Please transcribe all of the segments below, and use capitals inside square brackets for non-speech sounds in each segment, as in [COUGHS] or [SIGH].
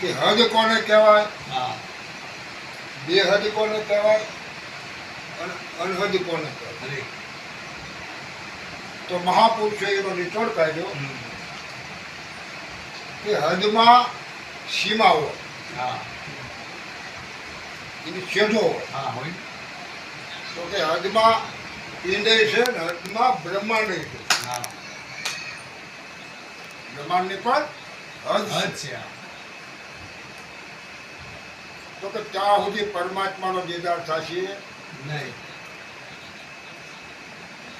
કે હદ કોને કહેવાય? બે બેહદ કોને કહેવાય? અને અનહદ કોને કહેવાય? તો મહાપુરુષો એનો નિચોડ કાઢ્યો. કે હદમાં સીમાઓ હા. એની છેદો હોય. હા હોય. તો કે હદમાં ઈંડે છે ને હદમાં બ્રહ્માંડ છે. બ્રહ્માંડની પણ હદ છે. તો કે ત્યાં સુધી પરમાત્માનો દીદાર થશે? નહીં.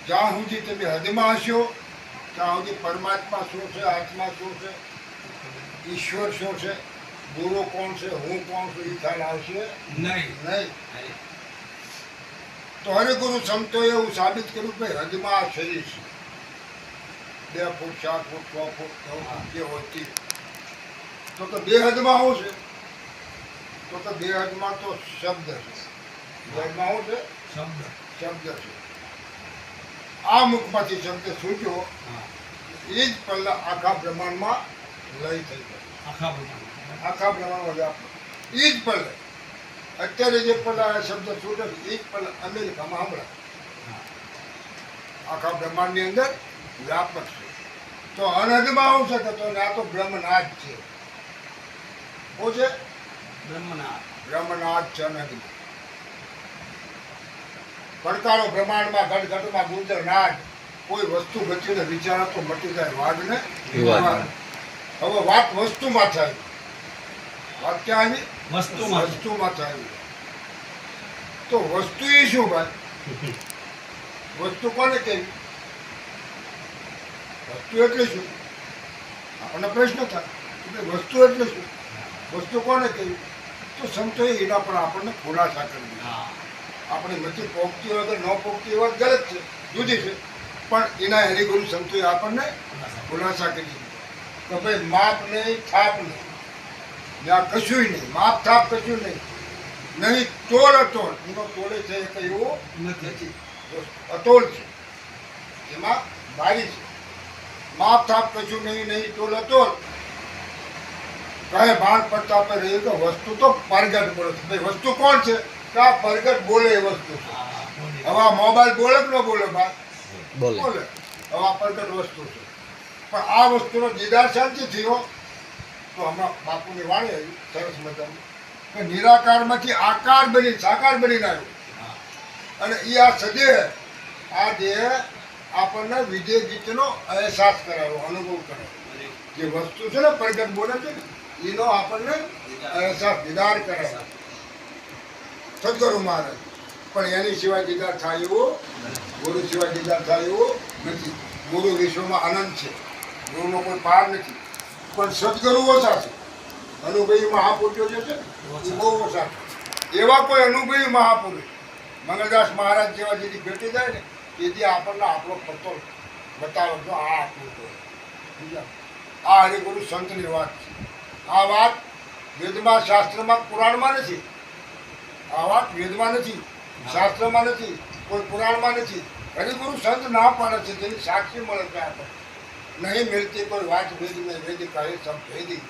જ્યાં સુધી તમે હદમાં હશો ત્યાં સુધી પરમાત્મા શું છે આત્મા શું છે ઈશ્વર શું છે ગુરુ કોણ છે હું કોણ છું એ ખ્યાલ આવશે? નહીં. નહીં. તો હરિગુરુ સંતોએ એવું સાબિત કર્યું કે હદમાં આ શરીર છે. બે ફૂટ ચાર ફૂટ છ ફૂટ નવ ફૂટ જે હોય તે. તો કે બે હદમાં શું છે? તો તો બે હદમાં તો શબ્દ છે. બે શું છે? શબ્દ. શબ્દ છે. આ મુખમાંથી શબ્દ સૂચ્યો હા. એ જ પહેલાં આખા બ્રહ્માંડમાં લય થઈ ગયો. આખા બ્રહ્માંડ આખા બ્રહ્માંડમાં વ્યાપ એ જ પહેલાં. અત્યારે જે પહેલાં શબ્દ છૂટે એ જ પહેલાં અમેરિકામાં હમણાં આખા બ્રહ્માંડની અંદર વ્યાપક છે. તો અનહદમાં છે કે તો આ તો બ્રહ્મનાથ છે. શું છે? બ્રહ્મના બ્રહ્મનાથ છે પડકારો બ્રહ્માંડમાં ઘટઘટમાં ગુંદર નાદ કોઈ વસ્તુ બચીને વિચારો તો મટી જાય વાઘને હવે વાત વસ્તુમાં થાય. વાત ક્યાં આવી? વસ્તુમાં વસ્તુમાં થાય. તો વસ્તુ એ શું ભાઈ? વસ્તુ કોને કહેવી વસ્તુ એટલે શું? આપણને પ્રશ્ન થાય. કે વસ્તુ એટલે શું? વસ્તુ કોને કહેવી તો સંતોએ એના પર આપણને ખુલાસા કરી દીધા આપણે નથી પોગતી તો ન પોગતી હોય ગલત છે જુદી છે. પણ એના હરિગુરુ સંતોએ આપણને ખુલાસા કરી દીધા. કે ભાઈ માપ નહીં થાપ નહીં. ત્યાં કશું નહીં. માપ થાપ કશું નહીં. નહીં તોલ અટોળ એનો તોલે છે એ કઈ એવું નથી. અટોળ છે. એમાં ભારી છે. માપ થાપ કશું નહીં નહીં તોલ અતોલ કહે ભાન પર રહ્યું કે વસ્તુ તો પરગટ બોલે છે. ભાઈ વસ્તુ કોણ છે? કે આ પરગટ બોલે એ વસ્તુ છે. હવે આ મોબાઈલ બોલે કે ન બોલે ભાઈ બોલે. હવે આ પરગટ વસ્તુ છે. પણ આ વસ્તુનો દીદાર શાંતિ થયો તો હમણાં બાપુની વાણી આવી સરસ મજાની. કે નિરાકારમાંથી આકાર બની સાકાર બનીને આવ્યો. અને એ આ સદેહ આ દેહ આપણને વિજય ગીતનો અહેસાસ કરાવ્યો અનુભવ કરાવ્યો. જે વસ્તુ છે ને પ્રગટ બોલે છે ને એનો આપણને દીદાર કરે સદગુરુ મહારાજ. પણ એની સિવાય દીદાર થાય એવો ગુરુ સિવાય દીદાર થાય એવો નથી. ગુરુ વિશ્વમાં આનંદ છે. ગુરુનો કોઈ પાર નથી. પણ સદગુરુ ઓછા છે. અનુભવી મહાપુરુષો જે છે એ બહુ ઓછા છે. એવા કોઈ અનુભવી મહાપુરુષ, મંગળદાસ મહારાજ જેવા જેથી ભેટી જાય ને, તેથી આપણને આપણો પત્તો બતાવો તો આ આપણું? આ હરિગુરુ સંતની વાત છે. આ વાત વેદમાં શાસ્ત્રમાં પુરાણમાં નથી. આ વાત વેદમાં નથી. શાસ્ત્રમાં નથી. કોઈ પુરાણમાં નથી. હરિગુરુ સંત ના પાડે છે તેની સાક્ષી મળે છે આપણે. નહીં મેળતી કોઈ વાત વેદ મેં વેદ કહે સબ ભેદી.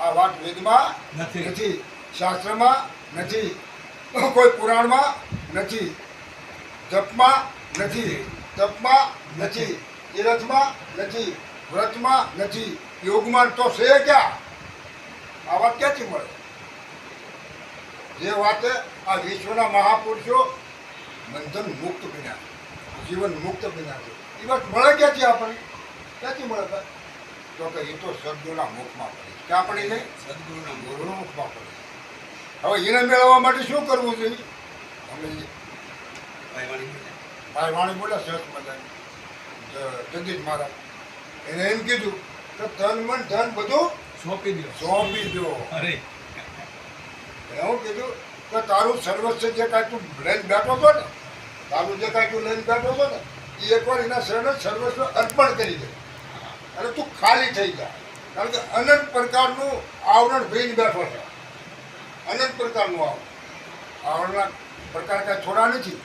આ વાત વેદમાં નથી. નથી. શાસ્ત્રમાં નથી. કોઈ પુરાણમાં નથી. જપમાં નથી. તપમાં નથી. તીરથમાં નથી. વ્રતમાં નથી. યોગમાં તો છે ક્યાં? આ વાત ક્યાંથી મળે? જે વાતે આ વિશ્વના મહાપુરુષો બંધન મુક્ત બન્યા જીવન મુક્ત બન્યા છે. એ વાત મળે ક્યાંથી આપણને? ક્યાંથી મળે ભાઈ? તો કે એ તો સદગુરુના મુખમાં પડે ક્યાં પડી જાય સદગુરુના ગુરુના મુખમાં પડે હવે એને મેળવવા માટે શું કરવું જોઈએ? અમે ભાઈ વાણી બોલ્યા સરસ મજાની. જગદીશ મહારાજ. એને એમ કીધું કે તન મન ધન બધું સોંપી દો સોંપી દો અરે. એવું કીધું કે તારું સર્વસ્વ જે કાંઈ તું લઈને બેઠો હતો ને તારું જે કાંઈ તું લઈને બેઠો હતો ને એ એકવાર એના શરણે સર્વસ્વ અર્પણ કરી દે. અને તું ખાલી થઈ જા. કારણ કે અનંત પ્રકારનું આવરણ ભીન બેઠો છે. અનંત પ્રકારનું આવરણ. આવરણના પ્રકાર કાંઈ થોડા નથી.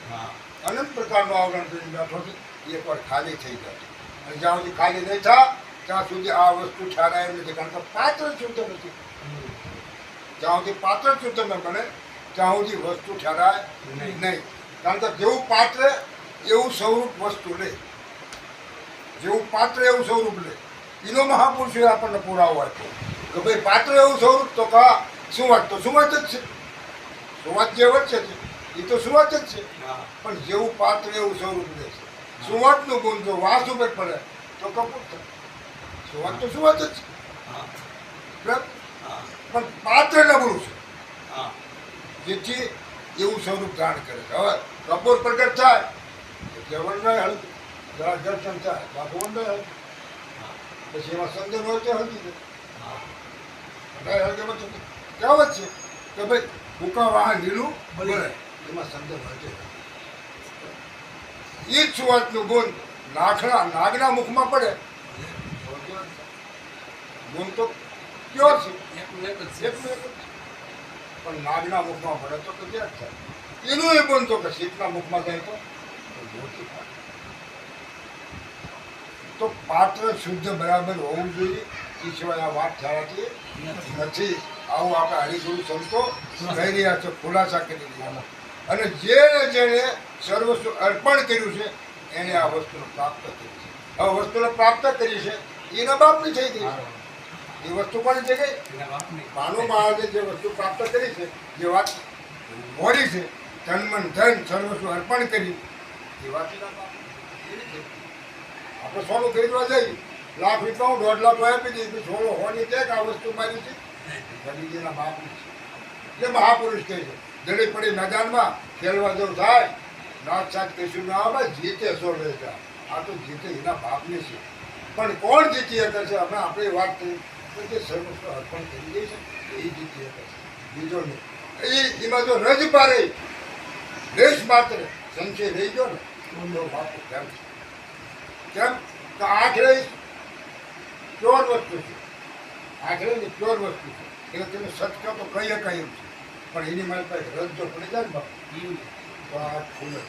અનંત પ્રકારનું આવરણ ભીન બેઠો છે. એકવાર ખાલી થઈ જાય અને જ્યાં સુધી ખાલી નહીં થાય ત્યાં સુધી આ વસ્તુ ઠારાય નથી કારણ કે પાત્ર શુદ્ધ નથી. જ્યાં સુધી પાત્ર શુદ્ધ ન બને ત્યાં સુધી વસ્તુ ઠરાય નહીં. નહીં. કારણ કે જેવું પાત્ર એવું સ્વરૂપ વસ્તુ લે. જેવું પાત્ર એવું સ્વરૂપ લે. એનો મહાપુરુષે આપણને પુરાવો આપ્યો. કે ભાઈ પાત્ર એવું સ્વરૂપ તો કા? સુવાત તો સુવાત જ છે. સુવાત જે વચ્ચે છે એ તો સુવાત જ છે. પણ જેવું પાત્ર એવું સ્વરૂપ લે છે. સુવાતનું ગુણ જો વાસ ઉપર પડે તો કપૂર થાય. સુવાત તો શું વાત જ છે? પણ પાત્ર નબળું છે. હા જેથી એવું સ્વરૂપ ધારણ કરે છે. હવે કપૂર પ્રગટ થાય એટલે વંડાય હળદી જરા દર્શન થાય બાપુ વંડાય હળદી પછી એમાં સંદેહ હોય તો હળદી દે વંડાય હળદીમાં તો કહેવત છે કે ભાઈ ભૂકા વાહન લીલું બને. એમાં સંજન હોય છે એ જ સુવાતનું ગુણ નાખના નાગના મુખમાં પડે. ગુણ તો પ્યોર છે. પણ નાગના મુખમાં પડે તો ક્યાં થાય એનું એ ગુણ તો કે શીતના મુખમાં જાય તો? તો પાત્ર શુદ્ધ બરાબર હોવું જોઈએ. એ સિવાય આ વાત થવાથી નથી. આવું આપણે હરિગુરુ સંતો કહી રહ્યા છે ખુલાસા કરી રહ્યા અને જેને જેને સર્વસ્વ અર્પણ કર્યું છે એને આ વસ્તુને પ્રાપ્ત કરી છે. હવે વસ્તુને પ્રાપ્ત કરી છે એના બાપની થઈ ગઈ છે. એ વસ્તુ પણ છે કે. માનવ મહારાજે જે વસ્તુ પ્રાપ્ત કરી છે જે વાત મોડી છે તન મન ધન સર્વસ્વ અર્પણ કરી એ વાત. આપણે સોનું ખરીદવા જઈએ લાખ રૂપિયા હું દોઢ લાખ આપી દઈએ સોનું હોની છે કે આ વસ્તુ મારી છે? ગરીબીના મહાપુરુષ છે. એટલે મહાપુરુષ કહે છે જડી પડી મેદાનમાં ખેલવા જેવું થાય નાચ સાચ કશું ના આવે જીતે સો રહેતા આ તો જીતે એના બાપને છે. પણ કોણ જીતી શકે છે? આપણે આપણે વાત કરી તો સર્વસ્વ અર્પણ કરી દે છે. એ જીતી બીજો નહીં. એ એમાં જો રજ પારે દેશ માત્ર સંશય રહી ગયો ને તો બાપુ કેમ? છે કેમ? તો આખરે પ્યોર વસ્તુ છે. આખરે ને પ્યોર વસ્તુ છે. એટલે તમે સત્ય તો કહી શકાય એમ છે. પણ એની મારી પાસે રજ જો પડી જાય ને બાપુ. તો આ ખુલે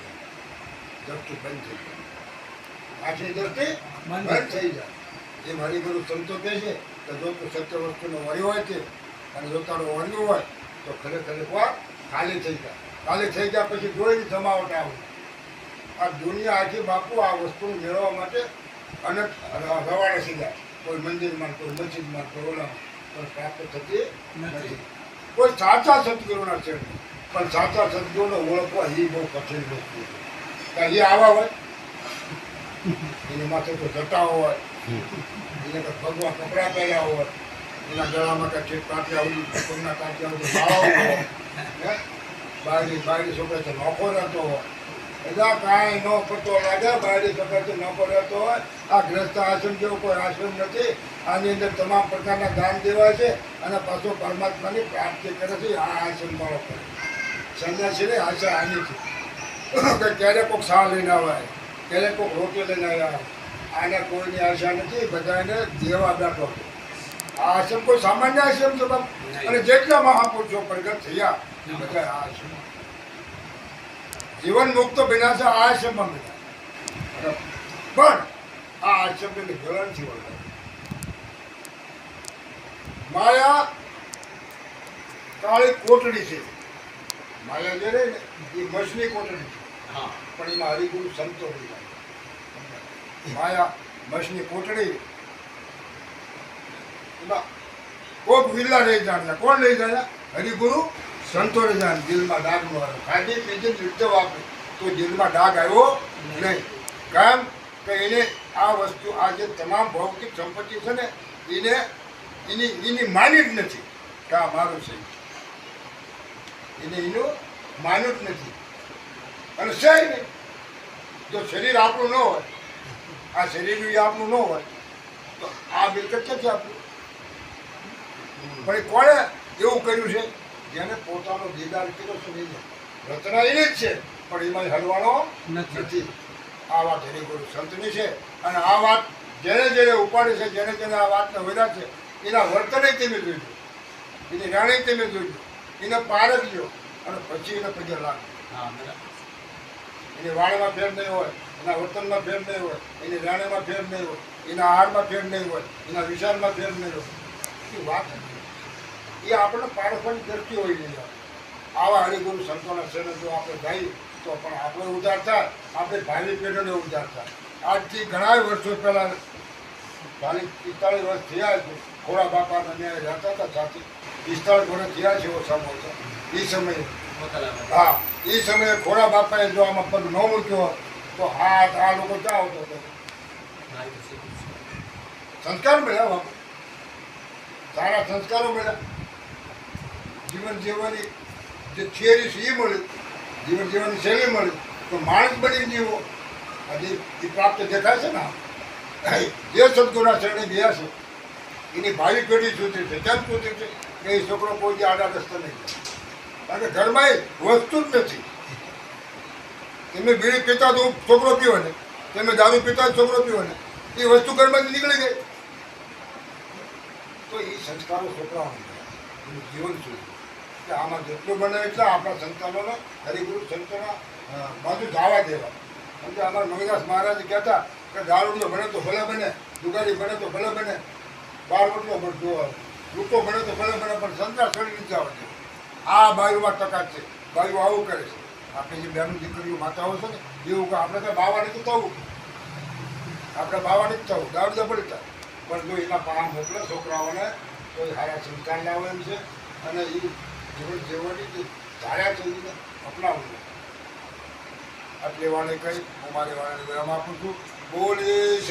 દ્રષ્ટિ બંધ થઈ જાય. આખરી દ્રષ્ટિ બંધ. બંધ થઈ જાય. એ મારી ગુરુ સંતો કહે છે કે જો સત્ય વસ્તુનો વળી હોય છે અને જો તારો વળ્યું હોય તો ખરેખર એકવાર ખાલી થઈ જાય ખાલી થઈ ગયા પછી જોઈને જમાવટ આવે. આ દુનિયા આખી બાપુ આ વસ્તુ મેળવવા માટે અને રવાડે સીધા કોઈ મંદિરમાં કોઈ મસ્જિદમાં કોઈ ઓલામાં. પણ પ્રાપ્ત થતી નથી. કોઈ સાચા સદગુરુના છે. પણ સાચા સદગુરુને ઓળખવા એ બહુ કઠિન વસ્તુ છે. એ આવા હોય. [LAUGHS] એની માથે તો જતા હોય. એને તો ભગવાન કપડાં પહેર્યા હોય એના ગળામાં કાંઈ ઠીક કાંઠિયા હોય પગના કાંઠિયા હોય હે? બાયડી બાયડી છોકરા તો નોખો રહેતો હોય. બધા કાંઈ ન પતો લાગે બાયડી છોકરા નોખો રહેતો હોય. આ ગ્રસ્ત આશ્રમ જેવો કોઈ આશ્રમ નથી. આની અંદર તમામ પ્રકારના દાન દેવાય છે અને પાછો પરમાત્માની પ્રાપ્તિ કરે છે આ આશ્રમ વાળો કરે. સંન્યાસીને આશા આની છે. [COUGHS] કે ક્યારે કોઈક સાળ લઈને આવે ક્યારેક કોઈક રોટી લઈને આવ્યા. આને કોઈની આશા નથી બધાને દેવા બેઠો. આ આશ્રમ કોઈ સામાન્ય આશ્રમ છે બાપ? અને જેટલા મહાપુરુષો પ્રગટ થયા એ બધા આ આશ્રમ. જીવન મુક્ત બન્યા છે આ આશ્રમમાં બન્યા. પણ આ આશ્રમને ગળણથી છે માયા કાળી કોટડી છે. માયા જે રહે ને એ મછલી કોટડી છે. હા. પણ એમાં હરિગુરુ સંતો રહી જાય માયા બસની કોટડી. કોક વિલ્લા રહી જાય કોણ લઈ જાય હરિગુરુ સંતો રહી જાય દિલમાં ડાઘ નો આવ્યો ખાધી પીધી નૃત્ય વાપરી તો દિલમાં ડાઘ આવ્યો નહીં. કેમ? કે એને આ વસ્તુ આ જે તમામ ભૌતિક સંપત્તિ છે ને, એને એની એની માની જ નથી કે આ મારું છે. એને એનું માન્યું જ નથી. અને છે નહીં. જો શરીર આપણું ન હોય આ શરીર ય આપણું ન હોય તો આ મિલકત ક્યાંથી આપણું પણ એ કોણે એવું કર્યું છે? જેને પોતાનો દીદાર કર્યો છે રચના એની જ છે પણ એમાં હલવાનો નથી. આ વાત હરિ ગુરુ સંતની છે અને આ વાત જેને જેને ઉપાડી છે જેને જેને આ વાતને વધ્યા છે એના વર્તને તમે જોઈજો એની રાણી તમે જોઈજો એને પારખજો અને પછી એને પગે લાગજો હા બરાબર. એની વાળમાં ફેર નહીં હોય એના વર્તનમાં ફેર નહીં હોય એની રહેણીમાં ફેર નહીં હોય એના આહારમાં ફેર નહીં હોય એના વિચારમાં ફેર નહીં હોય. એ વાત. એ આપણને પાડોશની કરતી હોય નહીં આવા હરિગુરુ સંતોના શરણે જો આપણે ગાઈ તો પણ આપણે ઉધાર થાય આપણે ભાવિ પેઢીને ઉધાર થાય. આજથી ઘણા વર્ષો પહેલાં ચાલીસ પિસ્તાળીસ વર્ષ થયા છે. ખોડા બાપાના ન્યાય રહેતા હતા. સાથે પિસ્તાળીસ વર્ષ થયા છે ઓછામાં ઓછા એ સમયે. હા. એ સમયે ખોરા બાપાએ જો આમાં પગ ન મૂક્યો તો આ આ લોકો ક્યાં આવતો હતો. સંસ્કાર મળ્યા બાપુ સારા સંસ્કારો મળ્યા. જીવન જીવવાની જે થિયરી છે એ મળી. જીવન જીવવાની શૈલી મળી. તો માણસ બની જીવો. હજી એ પ્રાપ્ત દેખાય છે ને જે સદગુણા શરણે ગયા છે. એની ભાવિ પેઢી સુધી છે. કેમ સુધી છે કે એ છોકરો કોઈ આડા રસ્તો નહીં કારણ કે ઘરમાં વસ્તુ જ નથી. તમે બીડી પીતા તો છોકરો પીવો ને. તમે દારૂ પીતા છોકરો પીવો ને. એ વસ્તુ ઘરમાંથી નીકળી ગઈ. તો એ સંસ્કારો છોકરાઓને જીવન શું? એટલે આમાં જેટલું બને એટલે આપણા સંતાનોને હરિગુરુ સંતોના બાજુ જાવા દેવા. કે અમારા મગદાસ મહારાજ કહેતા કે દારૂડિયો બને તો ભલે બને, જુગારી બને તો ભલે બને, બાર રોટલો પણ જોવા રૂટો બને તો ભલે બને, પણ સંતા છોડી નથી આવવા દે. આ બાયુમાં ટકા છે. બાયુ આવું કરે છે. આપણે જે બહેનો દીકરીઓ માતાઓ છે ને, એવું આપણે તો બાવાને તો થવું. આપણે બાવાને જ થવું. દારૂ દબડી થાય પણ જો એના પાણ મોકલે છોકરાઓને, તો એ સારા સંસ્કાર લાવે એમ છે. અને એ જીવન જીવવાની જે ધાર્યા છે એને અપનાવવું. આટલે વાળે કહી હું મારી વાળાને વિરામ આપું છું. બોલે